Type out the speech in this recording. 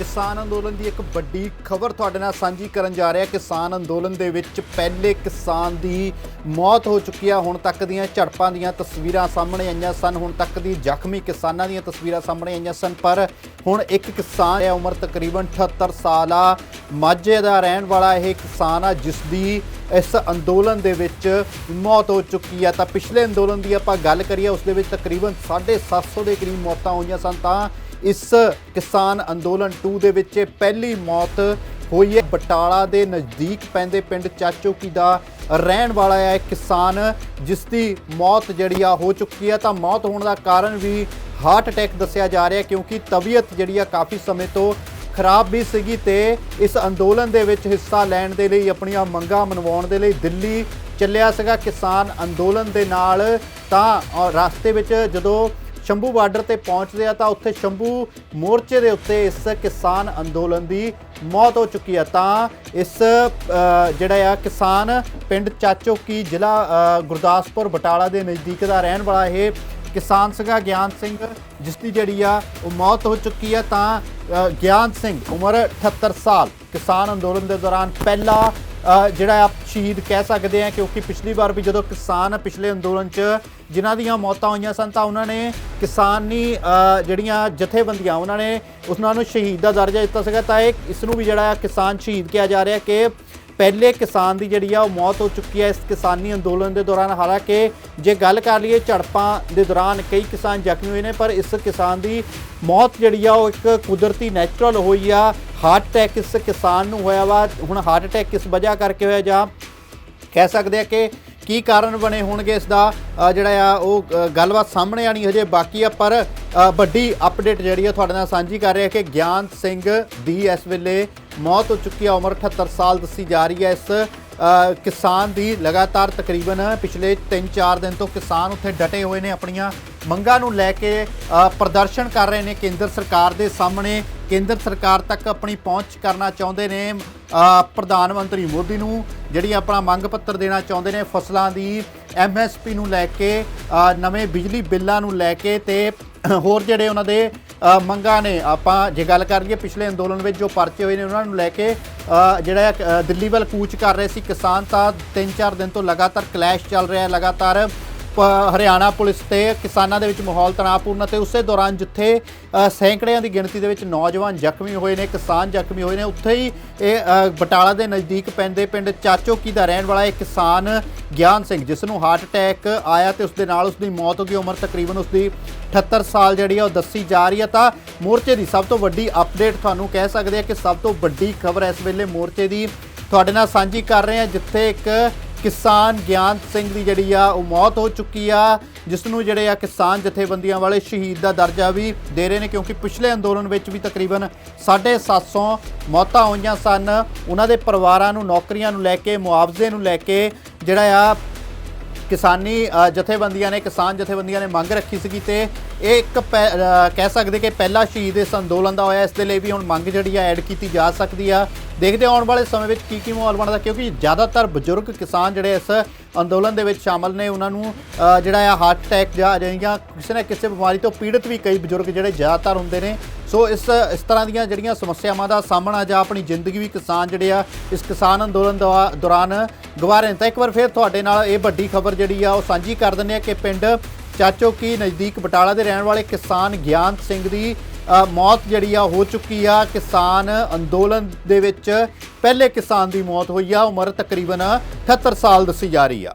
ਕਿਸਾਨ ਅੰਦੋਲਨ ਦੀ ਇੱਕ ਵੱਡੀ ਖਬਰ ਤੁਹਾਡੇ ਨਾਲ ਸਾਂਝੀ ਕਰਨ ਜਾ ਰਿਹਾ। ਕਿਸਾਨ ਅੰਦੋਲਨ ਦੇ ਵਿੱਚ ਪਹਿਲੇ ਕਿਸਾਨ ਦੀ ਮੌਤ ਹੋ ਚੁੱਕੀ ਆ। ਹੁਣ ਤੱਕ ਦੀਆਂ ਝੜਪਾਂ ਦੀਆਂ ਤਸਵੀਰਾਂ ਸਾਹਮਣੇ ਆਈਆਂ ਸਨ। ਹੁਣ ਤੱਕ ਦੀ ਜ਼ਖਮੀ ਕਿਸਾਨਾਂ ਦੀਆਂ ਤਸਵੀਰਾਂ ਸਾਹਮਣੇ ਆਈਆਂ ਸਨ। ਪਰ ਹੁਣ ਇੱਕ ਕਿਸਾਨ ਹੈ ਉਮਰ ਤਕਰੀਬਨ 78 ਸਾਲ ਆ। ਮਾਝੇ ਦਾ ਰਹਿਣ ਵਾਲਾ ਇਹ ਕਿਸਾਨ ਆ, ਜਿਸ ਦੀ ਇਸ ਅੰਦੋਲਨ ਦੇ ਵਿੱਚ ਮੌਤ ਹੋ ਚੁੱਕੀ ਆ। ਤਾਂ ਪਿਛਲੇ ਅੰਦੋਲਨ ਦੀ ਆਪਾਂ ਗੱਲ ਕਰੀਏ, ਉਸ ਦੇ ਵਿੱਚ ਤਕਰੀਬਨ 750 ਦੇ ਕਰੀਬ ਮੌਤਾਂ ਹੋਈਆਂ ਸਨ। ਤਾਂ ਇਸ ਕਿਸਾਨ ਅੰਦੋਲਨ 2 ਦੇ ਵਿੱਚ ਇਹ ਪਹਿਲੀ ਮੌਤ ਹੋਈ ਹੈ। ਬਟਾਲਾ ਦੇ ਨਜ਼ਦੀਕ ਪੈਂਦੇ ਪਿੰਡ ਚਾਚੋਕੀ ਦਾ ਰਹਿਣ ਵਾਲਾ ਹੈ ਕਿਸਾਨ, ਜਿਸ ਦੀ ਮੌਤ ਜਿਹੜੀ ਆ ਹੋ ਚੁੱਕੀ ਹੈ। ਤਾਂ ਮੌਤ ਹੋਣ ਦਾ ਕਾਰਨ ਵੀ ਹਾਰਟ ਅਟੈਕ ਦੱਸਿਆ ਜਾ ਰਿਹਾ ਕਿਉਂਕਿ ਤਬੀਅਤ ਜਿਹੜੀ ਆ ਕਾਫੀ ਸਮੇਂ ਤੋਂ ਖਰਾਬ ਵੀ ਸੀਗੀ ਤੇ ਇਸ ਅੰਦੋਲਨ ਦੇ ਵਿੱਚ ਹਿੱਸਾ ਲੈਣ ਦੇ ਲਈ ਆਪਣੀਆਂ ਮੰਗਾਂ ਮਨਵਾਉਣ ਦੇ ਲਈ ਦਿੱਲੀ ਚੱਲਿਆ ਸੀਗਾ ਕਿਸਾਨ ਅੰਦੋਲਨ ਦੇ ਨਾਲ। ਤਾਂ ਰਸਤੇ ਵਿੱਚ ਜਦੋਂ ਸ਼ੰਭੂ ਬਾਰਡਰ ਤੇ ਪਹੁੰਚਦੇ ਆ ਤਾਂ ਉੱਥੇ ਸ਼ੰਭੂ ਮੋਰਚੇ ਦੇ ਉੱਤੇ ਇਸ ਕਿਸਾਨ ਅੰਦੋਲਨ ਦੀ ਮੌਤ ਹੋ ਚੁੱਕੀ ਆ। ਤਾਂ ਇਸ ਜਿਹੜਾ ਆ ਕਿਸਾਨ ਪਿੰਡ ਚਾਚੋਕੀ ਜ਼ਿਲ੍ਹਾ ਗੁਰਦਾਸਪੁਰ ਬਟਾਲਾ ਦੇ ਨਜ਼ਦੀਕ ਦਾ ਰਹਿਣ ਵਾਲਾ ਇਹ ਕਿਸਾਨ ਸੀਗਾ ਗਿਆਨ ਸਿੰਘ, ਜਿਸ ਦੀ ਜਿਹੜੀ ਆ ਉਹ ਮੌਤ ਹੋ ਚੁੱਕੀ ਆ। ਤਾਂ ਗਿਆਨ ਸਿੰਘ, ਉਮਰ 78 ਸਾਲ, ਕਿਸਾਨ ਅੰਦੋਲਨ ਦੇ ਦੌਰਾਨ ਪਹਿਲਾ ਜਿਹੜਾ ਆ ਸ਼ਹੀਦ ਕਹਿ ਸਕਦੇ ਆ ਕਿਉਂਕਿ ਪਿਛਲੀ ਵਾਰ ਵੀ ਜਦੋਂ ਕਿਸਾਨ ਪਿਛਲੇ ਅੰਦੋਲਨ 'ਚ ਜਿਨ੍ਹਾਂ ਦੀਆਂ ਮੌਤਾਂ ਹੋਈਆਂ ਸਨ ਤਾਂ ਉਹਨਾਂ ਨੇ ਕਿਸਾਨੀ ਜਿਹੜੀਆਂ ਜਥੇਬੰਦੀਆਂ ਉਹਨਾਂ ਨੇ ਉਹਨਾਂ ਨੂੰ ਸ਼ਹੀਦ ਦਾ ਦਰਜਾ ਦਿੱਤਾ ਸੀਗਾ ਤਾਂ ਇਹ, ਇਸ ਨੂੰ ਵੀ ਜਿਹੜਾ ਆ ਕਿਸਾਨ ਸ਼ਹੀਦ ਕਿਹਾ ਜਾ ਰਿਹਾ ਕਿ ਪਹਿਲੇ ਕਿਸਾਨ ਦੀ ਜਿਹੜੀ ਆ ਉਹ ਮੌਤ ਹੋ ਚੁੱਕੀ ਹੈ ਇਸ ਕਿਸਾਨੀ ਅੰਦੋਲਨ ਦੇ ਦੌਰਾਨ। ਹਾਲਾਂਕਿ ਜੇ ਗੱਲ ਕਰ ਲਈਏ ਝੜਪਾਂ ਦੇ ਦੌਰਾਨ ਕਈ ਕਿਸਾਨ ਜ਼ਖਮੀ ਹੋਏ ਨੇ, ਪਰ ਇਸ ਕਿਸਾਨ ਦੀ ਮੌਤ ਜਿਹੜੀ ਆ ਉਹ ਇੱਕ ਕੁਦਰਤੀ ਨੈਚੁਰਲ ਹੋਈ ਆ। ਹਾਰਟ ਅਟੈਕ ਇਸ ਕਿਸਾਨ ਨੂੰ ਹੋਇਆ ਵਾ। ਹੁਣ ਹਾਰਟ ਅਟੈਕ ਕਿਸ ਵਜ੍ਹਾ ਕਰਕੇ ਹੋਇਆ ਜਾਂ ਕਹਿ ਸਕਦੇ ਆ ਕਿ ਕੀ ਕਾਰਨ ਬਣੇ ਹੋਣਗੇ ਇਸ ਦਾ ਜਿਹੜਾ ਆ ਉਹ ਗੱਲਬਾਤ ਸਾਹਮਣੇ ਆਣੀ ਹਜੇ ਬਾਕੀ ਆ। ਪਰ ਵੱਡੀ ਅਪਡੇਟ ਜਿਹੜੀ ਆ ਤੁਹਾਡੇ ਨਾਲ ਸਾਂਝੀ ਕਰ ਰਿਹਾ ਕਿ ਗਿਆਨ ਸਿੰਘ ਦੀ ਇਸ ਵੇਲੇ ਮੌਤ ਹੋ ਚੁੱਕੀ ਹੈ, ਉਮਰ 78 ਸਾਲ ਦੱਸੀ ਜਾ ਰਹੀ ਹੈ ਇਸ ਕਿਸਾਨ ਦੀ ਲਗਾਤਾਰ ਤਕਰੀਬਨ ਪਿਛਲੇ 3-4 ਦਿਨ ਤੋਂ ਕਿਸਾਨ ਉੱਥੇ ਡਟੇ ਹੋਏ ਨੇ, ਆਪਣੀਆਂ ਮੰਗਾਂ ਨੂੰ ਲੈ ਕੇ ਪ੍ਰਦਰਸ਼ਨ ਕਰ ਰਹੇ ਨੇ, ਕੇਂਦਰ ਸਰਕਾਰ ਦੇ ਸਾਹਮਣੇ। ਕੇਂਦਰ ਸਰਕਾਰ ਤੱਕ ਆਪਣੀ ਪਹੁੰਚ ਕਰਨਾ ਚਾਹੁੰਦੇ ਨੇ ਪ੍ਰਧਾਨ ਮੰਤਰੀ ਮੋਦੀ ਨੂੰ, ਜਿਹੜੀ ਆਪਣਾ ਮੰਗ ਪੱਤਰ ਦੇਣਾ ਚਾਹੁੰਦੇ ਨੇ, ਫਸਲਾਂ ਦੀ ਐਮਐਸਪੀ ਨੂੰ ਲੈ ਕੇ ਨਵੇਂ ਬਿਜਲੀ ਬਿੱਲਾਂ ਨੂੰ ਲੈ ਕੇ ਤੇ ਹੋਰ ਜਿਹੜੇ ਉਹਨਾਂ ਦੇ ਮੰਗਾਂ ਨੇ। ਆਪਾਂ ਜੇ ਗੱਲ ਕਰੀਏ ਪਿਛਲੇ ਅੰਦੋਲਨ ਵਿੱਚ ਜੋ ਪਰਚੇ ਹੋਏ ਨੇ, ਉਹਨਾਂ ਨੂੰ ਲੈ ਕੇ ਜਿਹੜਾ ਦਿੱਲੀ ਵੱਲ ਕੂਚ ਕਰ ਰਹੇ ਸੀ ਕਿਸਾਨ, ਤਾਂ 3-4 ਦਿਨ ਤੋਂ ਲਗਾਤਾਰ ਕਲੈਸ਼ ਚੱਲ ਰਿਹਾ ਹੈ, ਲਗਾਤਾਰ ਹਰਿਆਣਾ ਪੁਲਿਸ ਤੇ ਕਿਸਾਨਾਂ ਦੇ ਵਿੱਚ ਮਾਹੌਲ ਤਣਾਅਪੂਰਨ ਅਤੇ ਉਸੇ ਦੌਰਾਨ ਜਿੱਥੇ ਸੈਂਕੜਿਆਂ ਦੀ ਗਿਣਤੀ ਦੇ ਵਿੱਚ ਨੌਜਵਾਨ ਜ਼ਖਮੀ ਹੋਏ ਨੇ, ਕਿਸਾਨ ਜ਼ਖਮੀ ਹੋਏ ਨੇ, ਉੱਥੇ ਹੀ ਇਹ ਬਟਾਲਾ ਦੇ ਨਜ਼ਦੀਕ ਪੈਂਦੇ ਪਿੰਡ ਚਾਚੋਕੀ ਦਾ ਰਹਿਣ ਵਾਲਾ ਇਹ ਕਿਸਾਨ ਗਿਆਨ ਸਿੰਘ, ਜਿਸ ਨੂੰ ਹਾਰਟ ਅਟੈਕ ਆਇਆ ਤੇ ਉਸ ਦੇ ਨਾਲ ਉਸ ਦੀ ਮੌਤ ਹੋ ਗਈ, ਉਮਰ ਤਕਰੀਬਨ ਉਸ ਦੀ 78 ਸਾਲ ਜਿਹੜੀ ਆ ਉਹ ਦੱਸੀ ਜਾ ਰਹੀ ਹੈ ਤਾਂ ਮੋਰਚੇ ਦੀ ਸਭ ਤੋਂ ਵੱਡੀ ਅਪਡੇਟ ਤੁਹਾਨੂੰ ਕਹਿ ਸਕਦੇ ਆ ਕਿ ਸਭ ਤੋਂ ਵੱਡੀ ਖਬਰ ਇਸ ਵੇਲੇ ਮੋਰਚੇ ਦੀ ਤੁਹਾਡੇ ਨਾਲ ਸਾਂਝੀ ਕਰ ਰਹੇ ਹਾਂ ਜਿੱਥੇ ਇੱਕ ਕਿਸਾਨ ਗਿਆਨ ਸਿੰਘ ਦੀ ਜਿਹੜੀ ਆ, ਉਹ ਮੌਤ ਹੋ ਚੁੱਕੀ ਆ ਜਿਸ ਨੂੰ ਜਿਹੜੇ ਆ ਕਿਸਾਨ ਜਥੇਬੰਦੀਆਂ ਵਾਲੇ ਸ਼ਹੀਦ ਦਾ ਦਰਜਾ ਵੀ ਦੇ ਰਹੇ ਨੇ, ਕਿਉਂਕਿ ਪਿਛਲੇ ਅੰਦੋਲਨ ਵਿੱਚ ਵੀ ਤਕਰੀਬਨ 750 ਮੌਤਾਂ ਹੋਈਆਂ ਸਨ। ਉਹਨਾਂ ਦੇ ਪਰਿਵਾਰਾਂ ਨੂੰ, ਨੌਕਰੀਆਂ ਨੂੰ ਲੈ ਕੇ, ਮੁਆਵਜ਼ੇ ਨੂੰ ਲੈ ਕੇ ਜਿਹੜਾ ਆ ਕਿਸਾਨੀ ਜਥੇਬੰਦੀਆਂ ਨੇ, ਕਿਸਾਨ ਜਥੇਬੰਦੀਆਂ ਨੇ ਮੰਗ ਰੱਖੀ ਸੀਗੀ ਤੇ ਇਹ ਇੱਕ ਪੈ- ਕਹਿ ਸਕਦੇ ਕਿ ਪਹਿਲਾ ਸ਼ਹੀਦ ਇਸ ਅੰਦੋਲਨ ਦਾ ਹੋਇਆ, ਇਸ ਦੇ ਲਈ ਵੀ ਹੁਣ ਮੰਗ ਜਿਹੜੀ ਆ ਐਡ ਕੀਤੀ ਜਾ ਸਕਦੀ ਆ। ਦੇਖਦੇ ਹਾਂ ਆਉਣ ਵਾਲੇ ਸਮੇਂ ਵਿੱਚ ਕੀ ਕੀ ਮਾਹੌਲ ਬਣਦਾ, ਕਿਉਂਕਿ ਜ਼ਿਆਦਾਤਰ ਬਜ਼ੁਰਗ ਕਿਸਾਨ ਜਿਹੜੇ ਇਸ ਅੰਦੋਲਨ ਦੇ ਵਿੱਚ ਸ਼ਾਮਲ ਨੇ, ਉਹਨਾਂ ਨੂੰ ਜਿਹੜਾ ਆ ਹਾਰਟ ਅਟੈਕ ਜਾਂ ਜਾਂ ਕਿਸੇ ਨਾ ਕਿਸੇ ਬਿਮਾਰੀ ਤੋਂ ਪੀੜਤ ਵੀ ਕਈ ਬਜ਼ੁਰਗ ਜਿਹੜੇ ਜ਼ਿਆਦਾਤਰ ਹੁੰਦੇ ਨੇ। ਸੋ ਇਸ ਇਸ ਤਰ੍ਹਾਂ ਦੀਆਂ ਜਿਹੜੀਆਂ ਸਮੱਸਿਆਵਾਂ ਦਾ ਸਾਹਮਣਾ ਜਾਂ ਆਪਣੀ ਜ਼ਿੰਦਗੀ ਵੀ ਕਿਸਾਨ ਜਿਹੜੇ ਆ ਇਸ ਕਿਸਾਨ ਅੰਦੋਲਨ ਦੌਰਾ- ਦੌਰਾਨ ਗਵਾ ਰਹੇ ਨੇ। ਤਾਂ ਇੱਕ ਵਾਰ ਫਿਰ ਤੁਹਾਡੇ ਨਾਲ ਇਹ ਵੱਡੀ ਖਬਰ ਜਿਹੜੀ ਆ ਉਹ ਸਾਂਝੀ ਕਰ ਦਿੰਦੇ ਆ ਕਿ ਪਿੰਡ ਚਾਚੋ ਚਾਚੋਕੀ ਨਜ਼ਦੀਕ ਬਟਾਲਾ ਦੇ ਰਹਿਣ ਵਾਲੇ ਕਿਸਾਨ ਗਿਆਨ ਸਿੰਘ ਦੀ ਮੌਤ ਜਿਹੜੀ ਆ ਹੋ ਚੁੱਕੀ ਆ। ਕਿਸਾਨ ਅੰਦੋਲਨ ਦੇ ਵਿੱਚ ਪਹਿਲੇ ਕਿਸਾਨ ਦੀ ਮੌਤ ਹੋਈ ਆ। ਉਮਰ ਤਕਰੀਬਨ 78 ਸਾਲ ਦੱਸੀ ਜਾ ਰਹੀ ਆ।